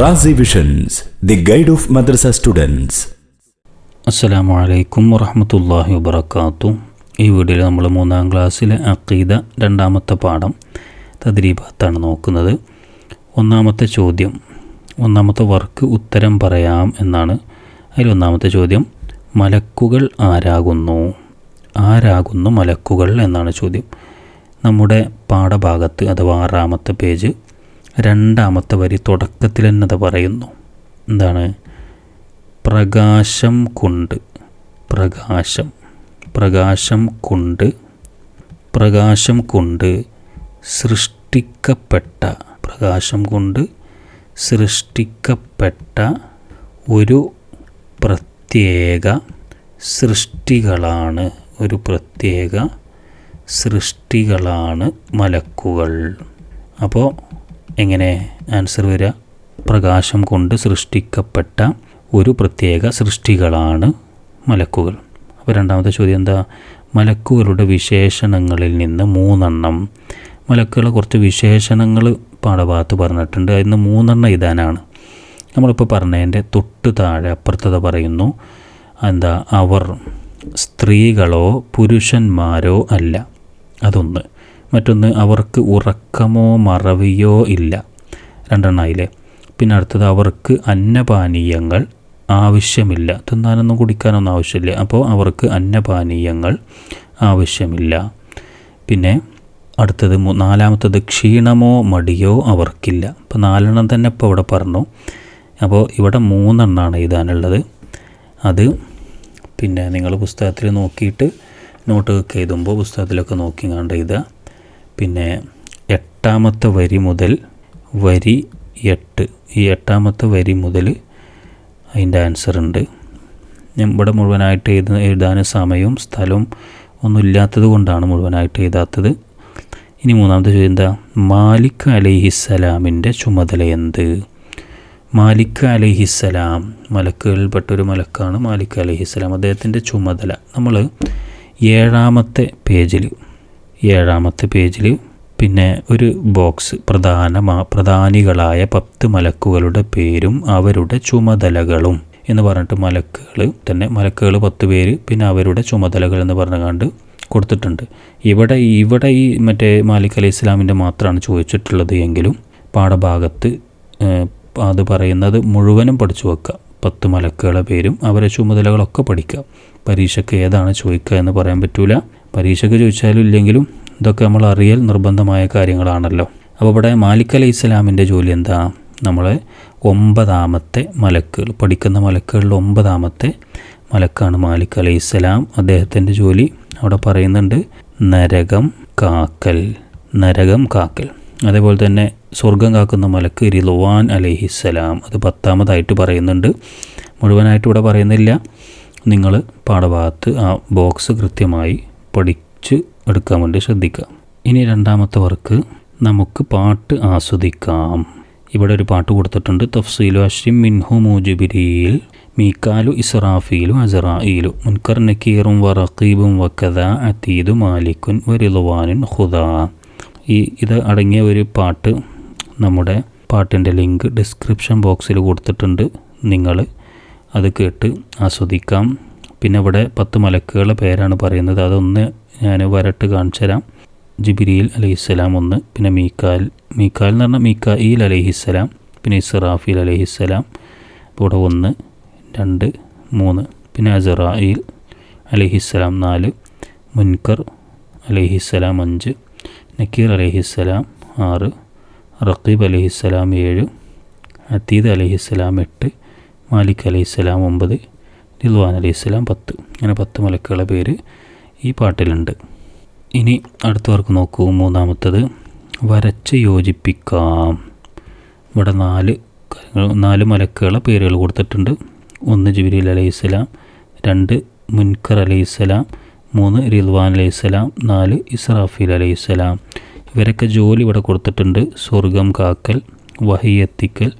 Razi visions the guide of madrasa students അസ്സലാമു അലൈക്കും വറഹമത്തല്ലാഹി വബർക്കാത്തു ഈ വീഡിയോയിൽ നമ്മൾ മൂന്നാം ക്ലാസ്സിലെ അക്കീദ രണ്ടാമത്തെ പാഠം തദ്രീബാത്താണ് നോക്കുന്നത്. ഒന്നാമത്തെ ചോദ്യം ഒന്നാമത്തെ വർക്ക് ഉത്തരം പറയാം എന്നാണ്. അതിൽ ഒന്നാമത്തെ ചോദ്യം മലക്കുകൾ ആരാകുന്നു? ആരാകുന്നു മലക്കുകൾ എന്നാണ് ചോദ്യം. നമ്മുടെ പാഠഭാഗത്ത് അഥവാ ആറാമത്തെ പേജ് രണ്ടാമത്തെ വരി തുടക്കത്തിൽ തന്നെ അത് പറയുന്നു. എന്താണ്? പ്രകാശം കൊണ്ട്. പ്രകാശം. പ്രകാശം കൊണ്ട്. പ്രകാശം കൊണ്ട് സൃഷ്ടിക്കപ്പെട്ട. പ്രകാശം കൊണ്ട് സൃഷ്ടിക്കപ്പെട്ട ഒരു പ്രത്യേക സൃഷ്ടികളാണ്. ഒരു പ്രത്യേക സൃഷ്ടികളാണ് മലക്കുകൾ. അപ്പോൾ എങ്ങനെ ആൻസർ വരിക? പ്രകാശം കൊണ്ട് സൃഷ്ടിക്കപ്പെട്ട ഒരു പ്രത്യേക സൃഷ്ടികളാണ് മലക്കുകൾ. അപ്പോൾ രണ്ടാമത്തെ ചോദ്യം എന്താ? മലക്കുകളുടെ വിശേഷണങ്ങളിൽ നിന്ന് മൂന്നെണ്ണം. മലക്കുകളെ കുറച്ച് വിശേഷണങ്ങൾ പാഠഭാഗത്ത് പറഞ്ഞിട്ടുണ്ട്. അതിന് മൂന്നെണ്ണം ഇതാനാണ് നമ്മളിപ്പോൾ പറഞ്ഞതിന്റെ തൊട്ട് താഴെ അപ്പുറത്തത് പറയുന്നു. എന്താ? അവർ സ്ത്രീകളോ പുരുഷന്മാരോ അല്ല. അതൊന്ന്. മറ്റൊന്ന് അവർക്ക് ഉറക്കമോ മറവിയോ ഇല്ല. രണ്ടെണ്ണമായില്ലേ പിന്നെ അടുത്തത് അവർക്ക് അന്നപാനീയങ്ങൾ ആവശ്യമില്ല. തിന്നാനൊന്നും കുടിക്കാനൊന്നും ആവശ്യമില്ല. അപ്പോൾ അവർക്ക് അന്നപാനീയങ്ങൾ ആവശ്യമില്ല. പിന്നെ അടുത്തത് നാലാമത്തത് ക്ഷീണമോ മടിയോ അവർക്കില്ല. അപ്പോൾ നാലെണ്ണം തന്നെ ഇപ്പോൾ ഇവിടെ പറഞ്ഞു. അപ്പോൾ ഇവിടെ മൂന്നെണ്ണമാണ് എഴുതാനുള്ളത്. അത് പിന്നെ നിങ്ങൾ പുസ്തകത്തിൽ നോക്കിയിട്ട് നോട്ട് എഴുതുമ്പോൾ പുസ്തകത്തിലൊക്കെ നോക്കി കണ്ട് എഴുതുക. പിന്നെ എട്ടാമത്തെ വരി മുതൽ വരി എട്ട്. ഈ എട്ടാമത്തെ വരി മുതൽ അതിന്റെ ആൻസർ ഉണ്ട്. ഇവിടെ മുഴുവനായിട്ട് എഴുത എഴുതാൻ സമയവും സ്ഥലവും ഒന്നും ഇല്ലാത്തത് കൊണ്ടാണ് മുഴുവനായിട്ട് എഴുതാത്തത്. ഇനി മൂന്നാമത്തെ ചോദ്യം എന്താ? മാലിക് അലഹിസ്സലാമിന്റെ ചുമതല എന്ത്? മാലിക് അലഹിസ്സലാം മലക്കുകളിൽപ്പെട്ട ഒരു മലക്കാണ് മാലിക് അലഹിസ്സലാം അദ്ദേഹത്തിന്റെ ചുമതല. നമ്മൾ ഏഴാമത്തെ പേജിൽ ഏഴാമത്തെ പേജിൽ പിന്നെ ഒരു ബോക്സ് പ്രധാന പ്രധാനികളായ പത്ത് മലക്കുകളുടെ പേരും അവരുടെ ചുമതലകളും എന്ന് പറഞ്ഞിട്ട് മലക്കുകൾ തന്നെ മലക്കുകൾ പത്ത് പേര് പിന്നെ അവരുടെ ചുമതലകൾ എന്ന് പറഞ്ഞുകൊണ്ട് കൊടുത്തിട്ടുണ്ട്. ഇവിടെ ഇവിടെ ഈ മറ്റേ മാലിക് അലി ഇസ്ലാമിന്റെ മാത്രമാണ് ചോദിച്ചിട്ടുള്ളത് എങ്കിലും പാഠഭാഗത്ത് അത് പറയുന്നത് മുഴുവനും പഠിച്ചു വെക്കുക പത്ത് മലക്കുകളെ പേരും അവരെ ചുമതലകളൊക്കെ പഠിക്കുക പരീക്ഷയ്ക്ക് ഏതാണ് ചോദിക്കുക എന്ന് പറയാൻ പറ്റൂല. പരീക്ഷയ്ക്ക് ചോദിച്ചാലും ഇല്ലെങ്കിലും ഇതൊക്കെ നമ്മൾ അറിയൽ നിർബന്ധമായ കാര്യങ്ങളാണല്ലോ. അപ്പോൾ ഇവിടെ മാലിക് അലൈഹി ഇസ്ലാമിന്റെ ജോലി എന്താ? നമ്മളെ ഒമ്പതാമത്തെ മലക്കുകൾ പഠിക്കുന്ന മലക്കുകളിൽ ഒമ്പതാമത്തെ മലക്കാണ് മാലിക് അലൈഹി ഇസ്ലാം അദ്ദേഹത്തിന്റെ ജോലി അവിടെ പറയുന്നുണ്ട് നരകം കാക്കൽ നരകം കാക്കൽ. അതേപോലെ തന്നെ സ്വർഗം കാക്കുന്ന മലക്ക് റിലുവാൻ അലൈഹിസ്സലാം അത് പത്താമതായിട്ട് പറയുന്നുണ്ട്. മുഴുവനായിട്ട് ഇവിടെ പറയുന്നില്ല. നിങ്ങൾ പാഠഭാഗത്ത് ആ ബോക്സ് കൃത്യമായി പഠിച്ച് എടുക്കാൻ വേണ്ടി ശ്രദ്ധിക്കാം ഇനി രണ്ടാമത്തെ വർക്ക് നമുക്ക് പാട്ട് ആസ്വദിക്കാം. ഇവിടെ ഒരു പാട്ട് കൊടുത്തിട്ടുണ്ട്. തഫ്സീലു അഷ്രിം മിൻഹു മൂജിബിരിയിൽ മീക്കാലു ഇസ്രാഫീലു അസറായിലു മുൻകർ നക്കീറും വറക്കീബും വക്കഥ അതീദു മാലിക്കുൻ വരിലുവാനുൻ ഹുദാ ഈ ഇത് അടങ്ങിയ ഒരു പാട്ട് നമ്മുടെ പാട്ടിന്റെ ലിങ്ക് ഡിസ്ക്രിപ്ഷൻ ബോക്സിൽ കൊടുത്തിട്ടുണ്ട്. നിങ്ങൾ അത് കേട്ട് ആസ്വദിക്കാം. പിന്നെ ഇവിടെ പത്ത് മലക്കുകളുടെ പേരാണ് പറയുന്നത്. അതൊന്ന് ഞാൻ വരട്ട് കാണിച്ചു തരാം. ജിബിരിയിൽ അലഹിസ്സലാം ഒന്ന് പിന്നെ മീക്കാൽ മീക്കാൽ എന്ന് പറഞ്ഞാൽ മീക്കായിൽ അലഹിസ്സലാം പിന്നെ ഇസ്റാഫീൽ അലഹിസ്സലാം ഇവിടെ ഒന്ന് രണ്ട് മൂന്ന് പിന്നെ അസറായിൽ അലഹിസ്സലാം നാല് മുൻകർ അലഹിസ്സലാം അഞ്ച് നക്കീർ അലഹിസ്സലാം ആറ് റഖീബ് അലഹിസ്സലാം ഏഴ് അതീദ് അലഹിസ്സലാം എട്ട് മാലിക് അലഹിസ്സലാം ഒമ്പത് റിദ്വാൻ ഇസ്ലാം പത്ത് അങ്ങനെ പത്ത് മലക്കുകളുടെ പേര് ഈ പാട്ടിലുണ്ട്. ഇനി അടുത്തവർക്ക് നോക്കൂ മൂന്നാമത്തത് വരച്ച് യോജിപ്പിക്കാം. ഇവിടെ നാല് നാല് മലക്കുകളെ പേരുകൾ കൊടുത്തിട്ടുണ്ട്. ഒന്ന് ജിബിരിൽ അലൈഹിസ്സലാം രണ്ട് മുൻകർ അലൈഹിസ്സലാം മൂന്ന് റിദ്വാൻ അലൈഹിസ്സലാം നാല് ഇസ്രാഫീൽ അലൈഹി സ്വലാം. ഇവരൊക്കെ ജോലി ഇവിടെ കൊടുത്തിട്ടുണ്ട്. സ്വർഗം കാക്കൽ വഹിയെത്തിക്കൽ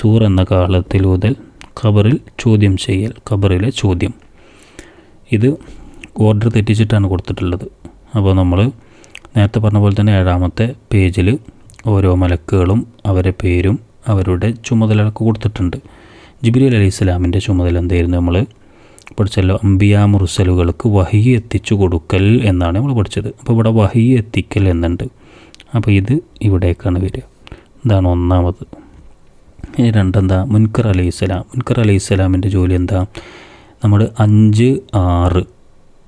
സൂർ എന്ന കാലത്തിലൂതൽ ഖബറിൽ ചോദ്യം ചെയ്യൽ ഖബറിലെ ചോദ്യം. ഇത് ഓർഡർ തെറ്റിച്ചിട്ടാണ് കൊടുത്തിട്ടുള്ളത്. അപ്പോൾ നമ്മൾ നേരത്തെ പറഞ്ഞ പോലെ തന്നെ ഏഴാമത്തെ പേജിൽ ഓരോ മലക്കുകളും അവരെ പേരും അവരുടെ ചുമതലകളൊക്കെ കൊടുത്തിട്ടുണ്ട്. ജിബ്രീൽ അലൈഹി ഇസ്ലാമിന്റെ ചുമതല എന്തായിരുന്നു? നമ്മൾ പഠിച്ചല്ലോ അംബിയ മുറുസലുകൾക്ക് വഹി എത്തിച്ചു കൊടുക്കൽ എന്നാണ് നമ്മൾ പഠിച്ചത്. അപ്പോൾ ഇവിടെ വഹി എത്തിക്കൽ എന്നുണ്ട്. അപ്പോൾ ഇത് ഇവിടേക്കാണ് വരിക. ഇതാണ് ഒന്നാമത്. ഇനി രണ്ടെന്താ? മുൻകർ അലൈഹി സ്വലാം മുൻകർ അലൈഹി സ്വലാമിന്റെ ജോലി എന്താ? നമ്മൾ അഞ്ച് ആറ്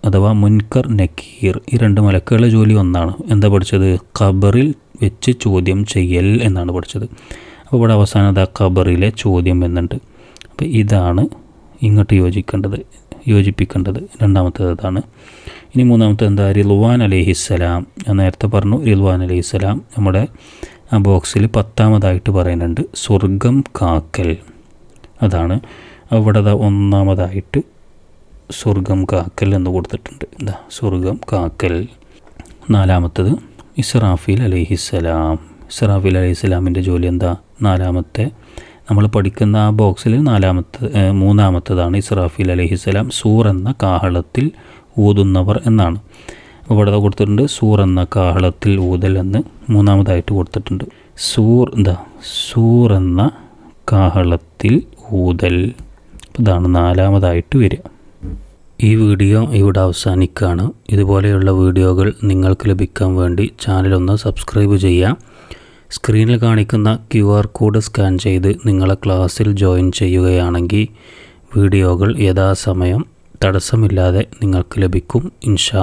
അഥവാ മുൻകർ നക്കീർ ഈ രണ്ട് മലക്കുകളുടെ ജോലി ഒന്നാണ്. എന്താ പഠിച്ചത്? ഖബറിൽ വെച്ച് ചോദ്യം ചെയ്യൽ എന്നാണ് പഠിച്ചത്. അപ്പോൾ ഇവിടെ അവസാനം അതാ ഖബറിലെ ചോദ്യം എന്നുണ്ട്. അപ്പോൾ ഇതാണ് ഇങ്ങോട്ട് യോജിക്കേണ്ടത് യോജിപ്പിക്കേണ്ടത്. രണ്ടാമത്തേത് അതാണ്. ഇനി മൂന്നാമത്തെ എന്താ? റിൽവാൻ അലഹിസ്സലാം. ഞാൻ നേരത്തെ പറഞ്ഞു റിൽവാൻ അലഹിസ്സലാം നമ്മുടെ ആ ബോക്സിൽ പത്താമതായിട്ട് പറയുന്നുണ്ട് സ്വർഗം കാക്കൽ. അതാണ് അവിടെ ഒന്നാമതായിട്ട് സ്വർഗം കാക്കൽ എന്ന് കൊടുത്തിട്ടുണ്ട്. എന്താ സ്വർഗം കാക്കൽ. നാലാമത്തത് ഇസ്രാഫീൽ അലഹിസ്സലാം. ഇസ്രാഫീൽ അലഹിസ്സലാമിന്റെ ജോലി എന്താ? നാലാമത്തെ നമ്മൾ പഠിക്കുന്ന ആ ബോക്സിൽ നാലാമത്തെ മൂന്നാമത്തതാണ് ഇസ്രാഫീൽ അലഹിസ്സലാം സൂർ എന്ന കാഹളത്തിൽ ഊതുന്നവർ എന്നാണ്. ഇവിടെ കൊടുത്തിട്ടുണ്ട്. സൂർ എന്ന കാഹളത്തിൽ ഊതൽ എന്ന് മൂന്നാമതായിട്ട് കൊടുത്തിട്ടുണ്ട്. സൂർ എന്താ സൂർ എന്ന കാഹളത്തിൽ ഊതൽ. ഇതാണ് നാലാമതായിട്ട് വരിക. ഈ വീഡിയോ ഇവിടെ അവസാനിക്കുകയാണ്. ഇതുപോലെയുള്ള വീഡിയോകൾ നിങ്ങൾക്ക് ലഭിക്കാൻ വേണ്ടി ചാനലൊന്ന് സബ്സ്ക്രൈബ് ചെയ്യാം സ്ക്രീനിൽ കാണിക്കുന്ന ക്യു ആർ കോഡ് സ്കാൻ ചെയ്ത് നിങ്ങളെ ക്ലാസ്സിൽ ജോയിൻ ചെയ്യുകയാണെങ്കിൽ വീഡിയോകൾ യഥാസമയം തടസ്സമില്ലാതെ നിങ്ങൾക്ക് ലഭിക്കും. ഇൻഷാ